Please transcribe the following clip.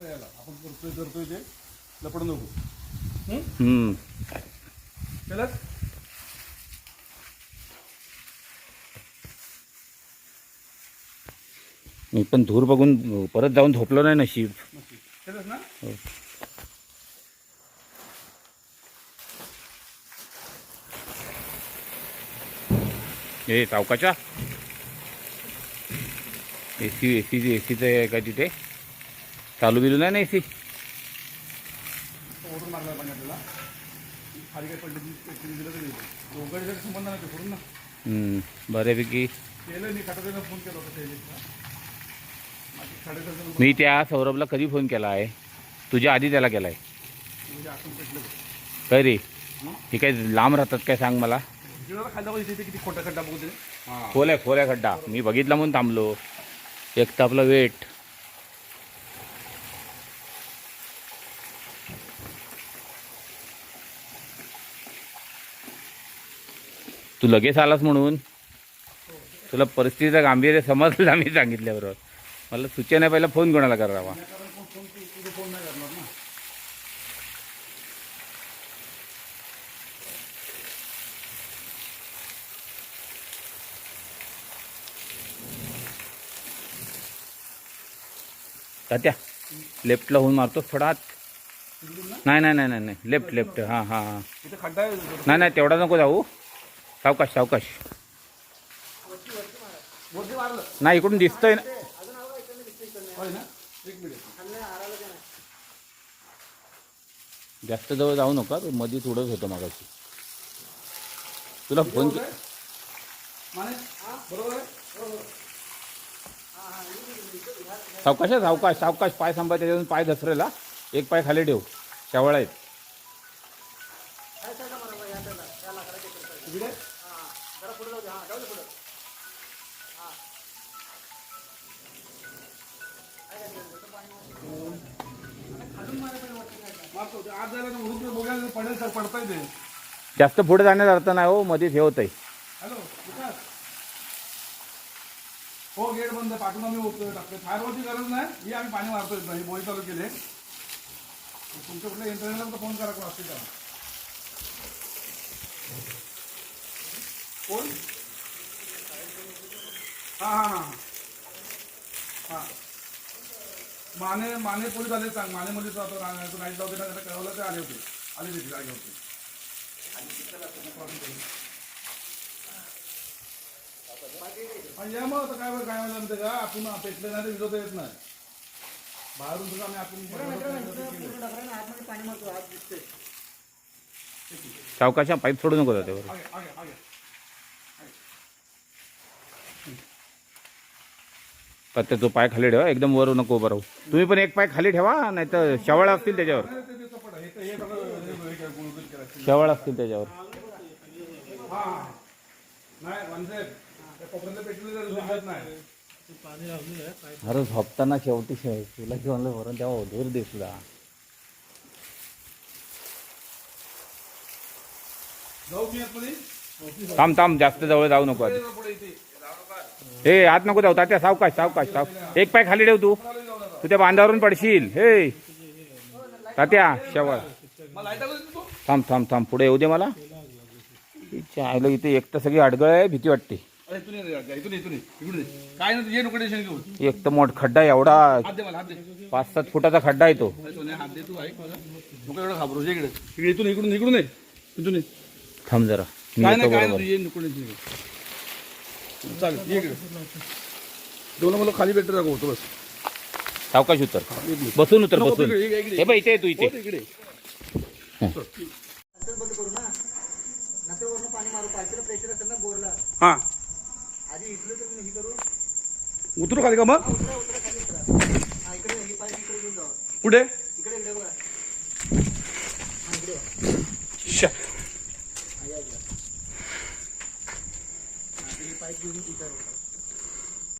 आपण करतोय करतोय ते. लपड नको. केलं? मी पण धूर बघून परत जाऊन झोपलो नाही नशीब. केलंच ना? हो. हे सावकाच्या? एसी एसी एसीचं आहे का तिथे? चालू बिलू नाही ना एसी ओढून मारला पाहिजे आपल्याला. खाली काही पडलं की दिलं तरी दोघांचे जरी संबंध नाही ते सोडून ना. हम्म, बऱ्यापैकी. केलं मी खाटाचा फोन केला होता शैलेशला. माझी साडेसातशे मी त्या सौरभला कधी फोन केला आहे? तुझ्या आधी त्याला केला आहे म्हणजे पेटलं काय रे? हे? काय लांब राहतात काय सांग मला? खाल्ला पाहिजे किती खोटा खड्डा बघू ते हां खोल आहे खोल आहे खड्डा. मी बघितला म्हणून थांबलो. एक तर आपलं वेट. तू लगेच आलास म्हणून? तुला परिस्थितीचं गांभीर्य समजलं मी सांगितल्याबरोबर. मला सूचना पहिला फोन कोणाला करावा? तात्या लेफ्टला होऊन मारतो थोडा ना? नाही नाही नाही नाही नाही. Left left. हां हां हां. नाही नाही तेवढा नको जाऊ. सावकाश सावकाश. नाही इकडून दिसतोय ना. जास्त जवळ जाऊ नका तो मध्ये थोडंच होतं मागाशी. तुला फोन सावकाश आहे, सावकाश सावकाश. पाय सांभाळ त्याच्यातून पाय घसरेला एक पाय खाली ठेव. शेवळ आहेत. इकडे मारतो ते आज जायला उडून बघायला पडेल सर पडता येते जास्त पुढे जाण्याचा अर्थ नाही हो मध्ये हे होतंय. हॅलो विकास. हो गेट बंद पाठवून आम्ही होतो टाकतो फायरवरची गरज नाही ही आम्ही पाणी मारतोय ही बोई चालू केले. तुमच्या कुठल्या इंटरनेटला फोन करा कोण असतील का कोण? हा हा हा हा. माने माने पोलीस आले सांग. माने मध्ये जातो नाईट जाऊ दे ना त्याला कळवलं ते आले होते. आले तिथे जागे होते. आणि या मग काय बरं काय म्हणलं माहिती का? आपण पेटलं नाही तर विजवता येत नाही. बाहेरून सुद्धा आम्ही आपण सावकाशा पाईप सोडू नको त्यावर आगे. तर तो पाय खाली ठेवा एकदम वर नको उभं राहू. तुम्ही पण एक पाय खाली ठेवा नाही तर शेवाळ असतील त्याच्यावर. शेवाळ असतील त्याच्यावर. अरे झोपताना शेवटी शे- तुला घेऊन वरून तेव्हा धूर दिसला थांब थांब जास्त जवळ जाऊ नको हे आत नको जाऊ तात्या सावकाश सावकाश साव एक पाय खाली ठेव तू. तू त्या बांधावरून पडशील. हे. तात्या शेवळ थांब थांब थांब. पुढे येऊ दे मला. आयलं इथे एक तर सगळी अडगळ आहे भीती वाटते. एक तर मोठ खड्डा एवढा. पाच सात फुटाचा खड्डा आहे तो. थांब जरा. चालेल ये इकडे. दोन मला खाली भेटत जागा होतो बस. सावकाश उतर. मिनिट. बसून उतर नको, बसून. इकडे, इकडे, हे बाई इथे आहे तू इथे. हो, इकडे. बंद करू ना. नंतर वरनं पाणी मारू पाहिजे प्रेशर असेल ना बोरला. हा. आधी इथलं तर हे करू. उतरू खाली का मग? उतरा उतरा खाली उतरा. हा इकडे ही इकडे घेऊन जाऊ कुठे? इकडे इकडे बघा. हा इकडे वा. शा.